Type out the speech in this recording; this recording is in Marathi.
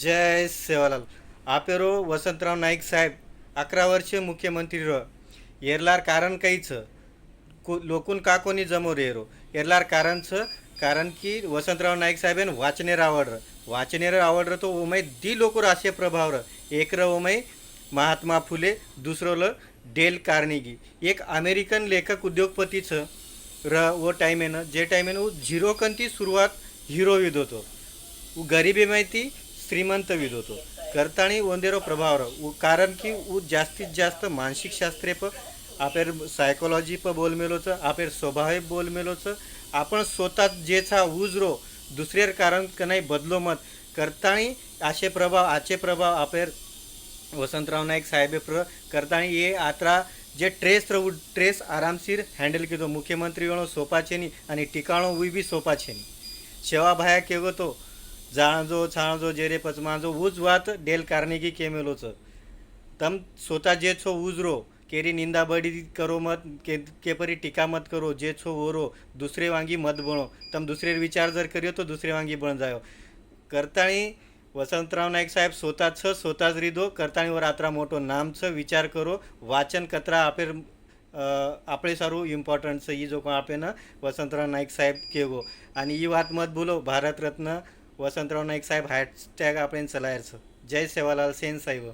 जय सेवालाल. आपेरो वसंतराव नाईक साहेब अकरा वर्ष मुख्यमंत्री र. येरलार कारण काहीच? को लोकून का कोणी जमोर येरो येरलार कारणचं कारण की वसंतराव नाईक साहेबेन वाचनेर आवडलं वाचनेर र. तो उमय दी लोक असे प्रभाव र. एक र उमय महात्मा फुले दुसरं ल डेल कार्नेगी. एक अमेरिकन लेखक उद्योगपतीचं र व टाईमेनं जे टाईमेनं झिरो कंती सुरुवात हिरोविद होतो गरिबी माहिती श्रीमंत विद होतो करताणी वंदेरो प्रभावर. कारण की उ जास्तीत जास्त मानसिक शास्त्रे प आपेर सायकोलॉजी प बोल મેલો છે આપેર बोल બોલ आपण स्वतः जे छा उजरो दुसरेर कारण नाही बदलो मत. करताणी आशे प्रभाव आचे प्रभाव आपेर वसंतराव नाईक साहेबे प्र करताणी ये आत्रा जे ट्रेस रह ट्रेस आरामशीर हँडल केलो मुख्यमंत्री वेळो सोपाचे आणि टिकाणो उई बी सोपा शेवा भाया केगो तो जाणजो छाणजो जेरे पचमांजो उज वात डेल कार्नेगी केमेलोचं. तम स्वतः जे छो उजरो केरी निंदा बडी करो मत के केपरी टीका मत करो जे छो ओरो दुसरे वांगी मत बणो. तम दुसरे विचार जर करियो तो दुसरे वांगी बण जायो. करताणी वसंतराव नाईक साहेब स्वतःच स्वतःच रिदो करताणी करताणीवर आत्रा मोठो नामचं विचार करो. वाचन कतरा आपेर अ, आपले सारू इम्पॉर्टंट ई जो कोण ना वसंतराव नाईक साहेब केगो. आणि ही वात मत बोलो भारतरत्न वसंतराव नाईक साहेब हॅशटॅग आपण चलायचं जय सेवालाल सेन साहेब